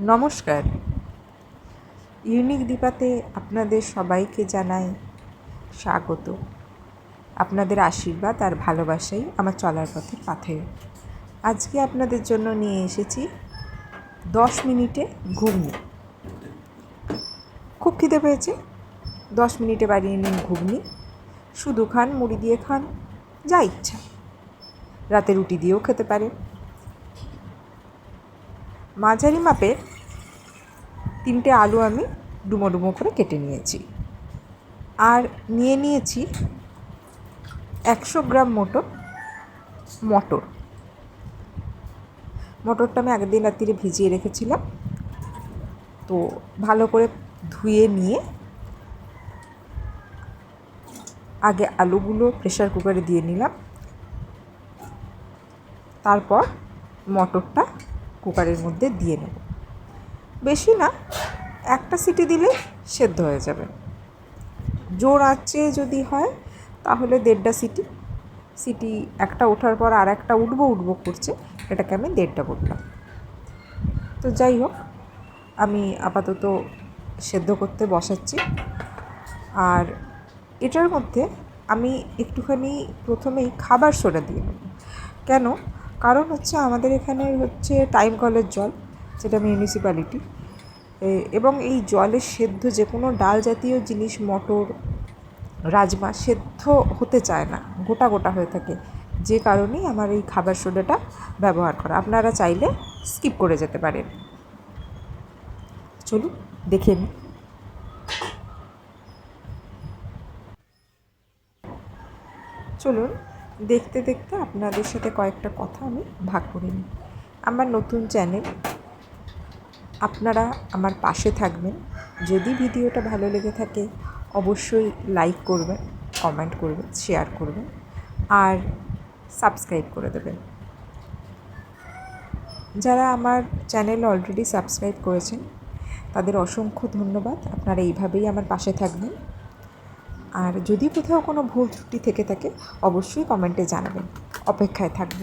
নমস্কার। ইউনিক দীপাতে আপনাদের সবাইকে জানাই স্বাগত। আপনাদের আশীর্বাদ আর ভালোবাসাই আমার চলার পথে পাথেয়। আজকে আপনাদের জন্য নিয়ে এসেছি দশ মিনিটে ঘুগনি। খুব খিদে পেয়েছে। দশ মিনিটে বানিয়ে নিন ঘুগনি। শুধু খান, মুড়ি দিয়ে খান, যা ইচ্ছা। রাতে রুটি দিয়েও খেতে পারেন। মাঝারি মাপের তিনটে আলু আমি ডুমো ডুমো করে কেটে নিয়েছি। আর নিয়ে নিয়েছি একশো গ্রাম মটর মটর। মটরটা আমি আগের দিন রাত্রিরে ভিজিয়ে রেখেছিলাম। তো ভালো করে ধুয়ে নিয়ে আগে আলুগুলো প্রেশার কুকারে দিয়ে নিলাম। তারপর মটরটা কুকারের মধ্যে দিয়ে নেব। বেশি না, একটা সিটি দিলে সেদ্ধ হয়ে যাবে। জোর আঁচে যদি হয়, তাহলে দেড়টা সিটি। সিটি একটা ওঠার পর আর একটা উঠবো উঠবো করছে, এটাকে আমি দেড়টা বললাম। তো যাই হোক, আমি আপাতত সেদ্ধ করতে বসাচ্ছি। আর এটার মধ্যে আমি একটুখানি প্রথমেই খাবার সোডা দিয়ে নেব। কেন? কারণ হচ্ছে আমাদের এখানে হচ্ছে টাইম কলের জল, যেটা মিউনিসিপ্যালিটি এবং এই জলে সেদ্ধ যে কোনো ডাল জাতীয় জিনিস, মটর, রাজমা, সেদ্ধ হতে চায় না, গোটা গোটা হয়ে থাকে। যে কারণেই আমার এই খাবার সোডাটা ব্যবহার করা। আপনারা চাইলে স্কিপ করে যেতে পারেন। চলুন, দেখে নিই। চলুন দেখতে দেখতে আপনাদের সাথে কয়েকটা কথা আমি ভাগ করে নিই। আমার নতুন চ্যানেল, আপনারা আমার পাশে থাকবেন। যদি ভিডিওটা ভালো লেগে থাকে, অবশ্যই লাইক করবেন কমেন্ট করবেন শেয়ার করবেন, আর সাবস্ক্রাইব করে দেবেন। যারা আমার চ্যানেল অলরেডি সাবস্ক্রাইব করেছেন, তাদের অসংখ্য ধন্যবাদ। আপনারা এইভাবেই আমার পাশে থাকবেন। আর যদি কোথাও কোনো ভুল ত্রুটি থেকে থাকে অবশ্যই কমেন্টে জানাবেন। অপেক্ষায় থাকব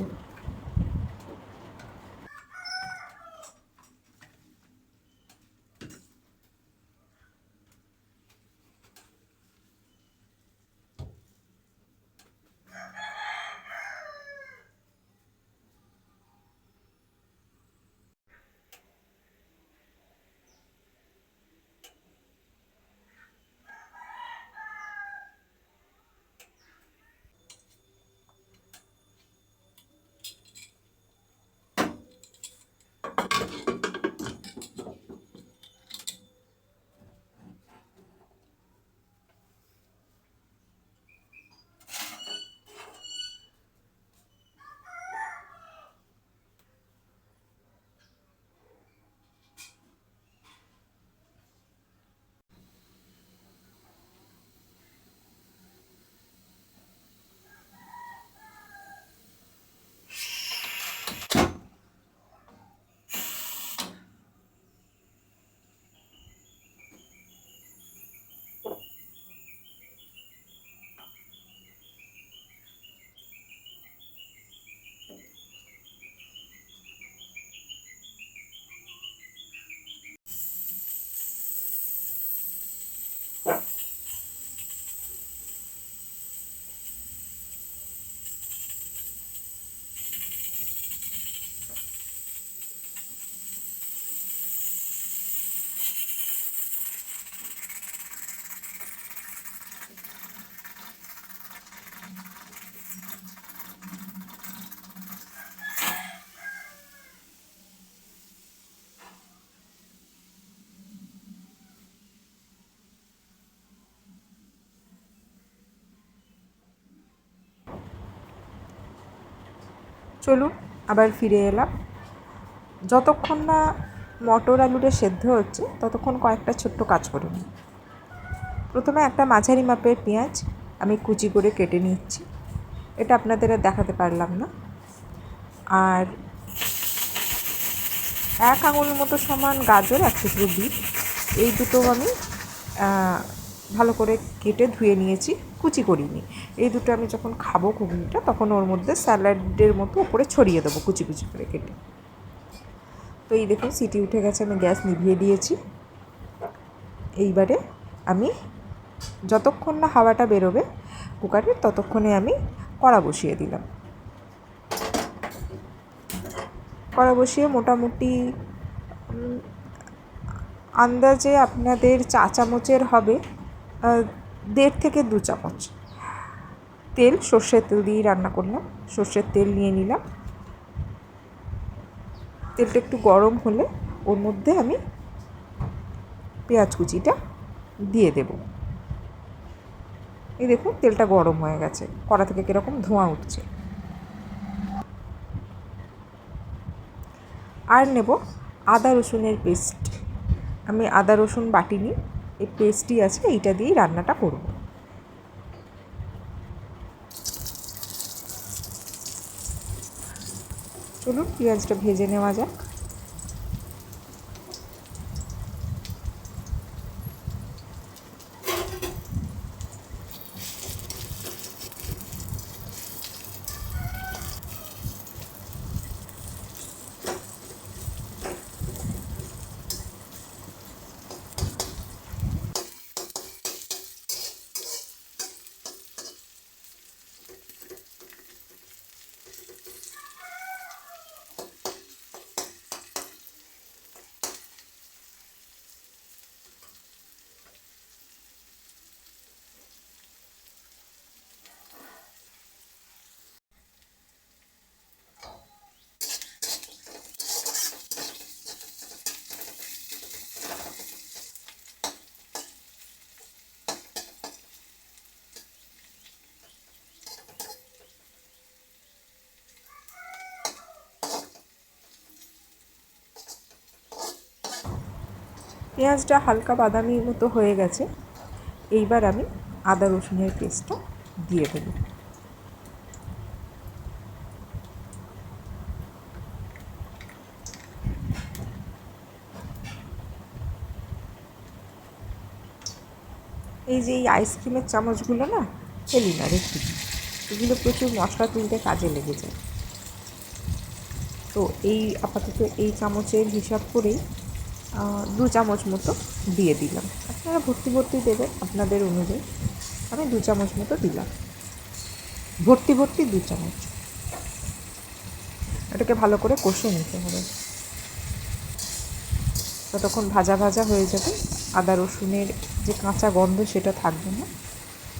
চলুন আবার ফিরে এলাম। যতক্ষণ না মটর আলুটা সেদ্ধ হচ্ছে, ততক্ষণ কয়েকটা ছোট্ট কাজ করে নিই। প্রথমে একটা মাঝারি মাপের পেঁয়াজ আমি কুচি করে কেটে নিচ্ছি। এটা আপনাদের দেখাতে পারলাম না। আর এক আঙুল মতো সমান গাজর, এক টুকরো বিট। এই দুটো আমি ভালো করে কেটে ধুয়ে নিয়েছি, কুচি করিনি। এই দুটো আমি যখন খাব ঘুগনিটা, তখন ওর মধ্যে স্যালাডের মতো উপরে ছড়িয়ে দেবো কুচি কুচি করে কেটে। তো এই দেখুন, সিটি উঠে গেছে, আমি গ্যাস নিভিয়ে দিয়েছি। এইবারে আমি যতক্ষণ না হাওয়াটা বেরোবে কুকারের ততক্ষণে আমি কড়া বসিয়ে দিলাম। কড়া বসিয়ে মোটামুটি আন্দাজে আপনাদের চা চামচের হবে। দেড় থেকে দু চামচ তেল, সর্ষের তেল দিয়েই রান্না করলাম। সর্ষের তেল নিয়ে নিলাম। তেলটা একটু গরম হলে ওর মধ্যে আমি পেঁয়াজ কুচিটা দিয়ে দেব। এই দেখুন, তেলটা গরম হয়ে গেছে। কড়া থেকে কীরকম ধোঁয়া উঠছে। আর নেব আদা রসুনের পেস্ট। আমি আদা রসুন বাটিনি এই পেস্টটি আছে এইটা দিয়েই রান্নাটা করব। চলুন পেঁয়াজটা ভেজে নেওয়া যাক। পেঁয়াজটা হালকা বাদামি মতো হয়ে গেছে। এইবার আমি আদা রসুনের পেস্টটা দিয়ে দেবো। এই যে এই আইসক্রিমের চামচগুলো না ফেলি না রেখে এগুলো প্রচুর মশলা তুলতে কাজে লেগে যায়। তো এই আপাতত এই চামচের হিসাব করেই দু চামচ মতো দিয়ে দিলাম। আপনারা ভর্তি ভর্তি দেবেন আপনাদের অনুযায়ী। আমি দু চামচ মতো দিলাম। ভর্তি ভর্তি দু চামচ। এটাকে ভালো করে কষে নিতে হবে। ততক্ষণ ভাজা ভাজা হয়ে যাবে, আদা রসুনের যে কাঁচা গন্ধ সেটা থাকবে না,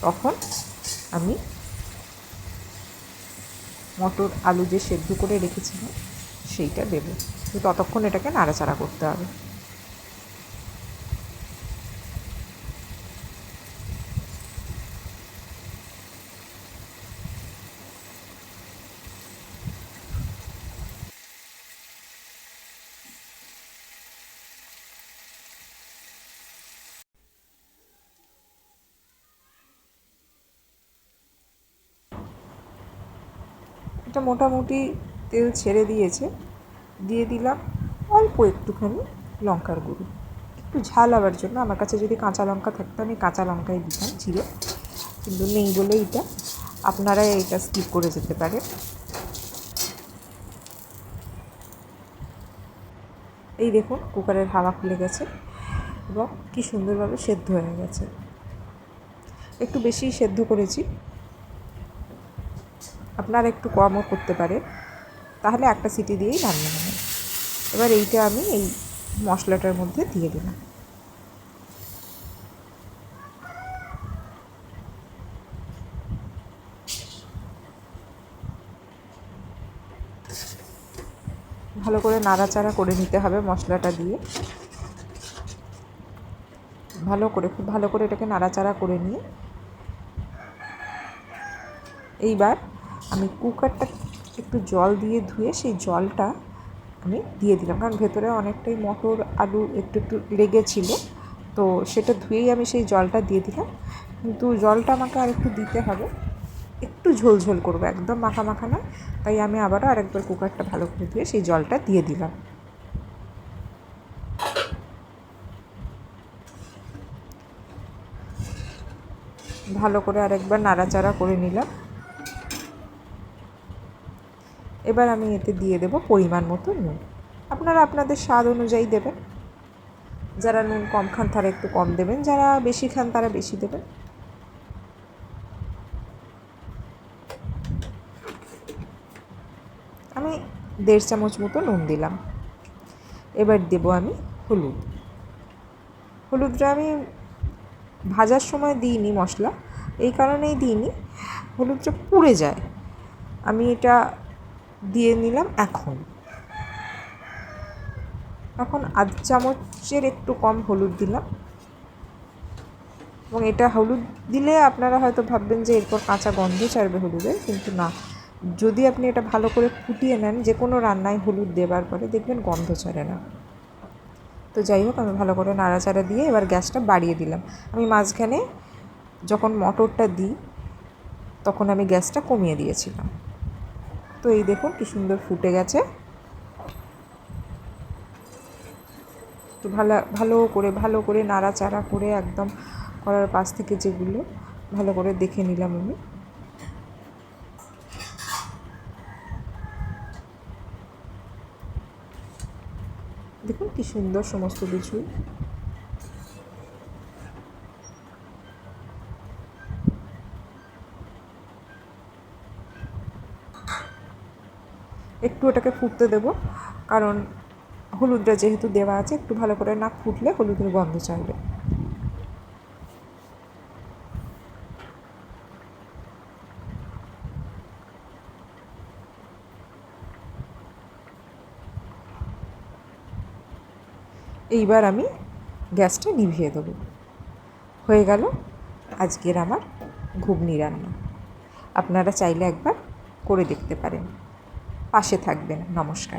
তখন আমি মটর আলু যে সেদ্ধ করে রেখেছিলাম, সেইটা দেবো। ততক্ষণ এটাকে নাড়াচাড়া করতে হবে। এটা মোটামুটি তেল ছেড়ে দিয়েছে। দিয়ে দিলাম অল্প একটুখানি লঙ্কার গুঁড়ো। একটু ঝাল হওয়ার জন্য আমার কাছে যদি কাঁচা লঙ্কা থাকতো আমি কাঁচা লঙ্কাই দিতাম ছিল কিন্তু নেই বলে এইটা আপনারা এটা স্কিপ করে যেতে পারেন। এই দেখুন, কুকারের হাওয়া খুলে গেছে এবং কী সুন্দরভাবে সেদ্ধ হয়ে গেছে। একটু বেশি সেদ্ধ করেছি। আপনারা একটু কমও করতে পারেন। তাহলে একটা সিটি দিয়েই রান্না হবে। এবার এইটা আমি এই মশলাটার মধ্যে দিয়ে দিলাম। ভালো করে নাড়াচাড়া করে নিতে হবে মশলাটা দিয়ে। ভালো করে, খুব ভালো করে এটাকে নাড়াচাড়া করে নিয়ে এইবার আমি কুকারটা একটু জল দিয়ে ধুয়ে সেই জলটা আমি দিয়ে দিলাম। কারণ ভেতরে অনেকটাই মটর, আলু একটু একটু লেগেছিল, তো সেটা ধুয়েই আমি সেই জলটা দিয়ে দিলাম। কিন্তু জলটা আমাকে আর একটু দিতে হবে। একটু ঝোল ঝোল করব, একদম মাখা মাখা না তাই আমি আবারও আরেকবার কুকারটা ভালো করে ধুয়ে সেই জলটা দিয়ে দিলাম। ভালো করে আরেকবার নাড়াচাড়া করে নিলাম। এবার আমি এতে দিয়ে দেবো পরিমাণ মতো নুন। আপনারা আপনাদের স্বাদ অনুযায়ী দেবেন। যারা নুন কম খান, তারা একটু কম দেবেন। যারা বেশি খান, তারা বেশি দেবেন। আমি দেড় চামচ মতো নুন দিলাম। এবার দেবো আমি হলুদ। হলুদটা আমি ভাজার সময় দিইনি মশলা। এই কারণেই দিইনি। হলুদটা পুড়ে যায়। আমি এটা দিয়ে নিলাম এখন। এখন আধ চামচের একটু কম হলুদ দিলাম। এবং এটা হলুদ দিলে আপনারা হয়তো ভাববেন যে এরপর কাঁচা গন্ধ ছাড়বে হলুদে কিন্তু না। যদি আপনি এটা ভালো করে ফুটিয়ে নেন, যে কোনো রান্নায় হলুদ দেবার পরে দেখবেন গন্ধ ছাড়ে না। তো যাই হোক, আমি ভালো করে নাড়াচাড়া দিয়ে এবার গ্যাসটা বাড়িয়ে দিলাম। আমি মাঝখানে যখন মটরটা দিই, তখন আমি গ্যাসটা কমিয়ে দিয়েছিলাম। তো এই দেখুন কি সুন্দর ফুটে গেছে। তো ভালো ভালো করে ভালো করে নাড়াচাড়া করে একদম করার পাশ থেকে যেগুলো ভালো করে দেখে নিলাম আমি। দেখুন কি সুন্দর সমস্ত কিছুই একটু ওটাকে ফুটতে দেবো। কারণ হলুদটা যেহেতু দেওয়া আছে, একটু ভালো করে না ফুটলে হলুদের গন্ধ চাইবে এইবার আমি গ্যাসটা নিভিয়ে দেবো। হয়ে গেল আজকের আমার ঘুগনি রান্না। আপনারা চাইলে একবার করে দেখতে পারেন। পাশে থাকবেন। নমস্কার।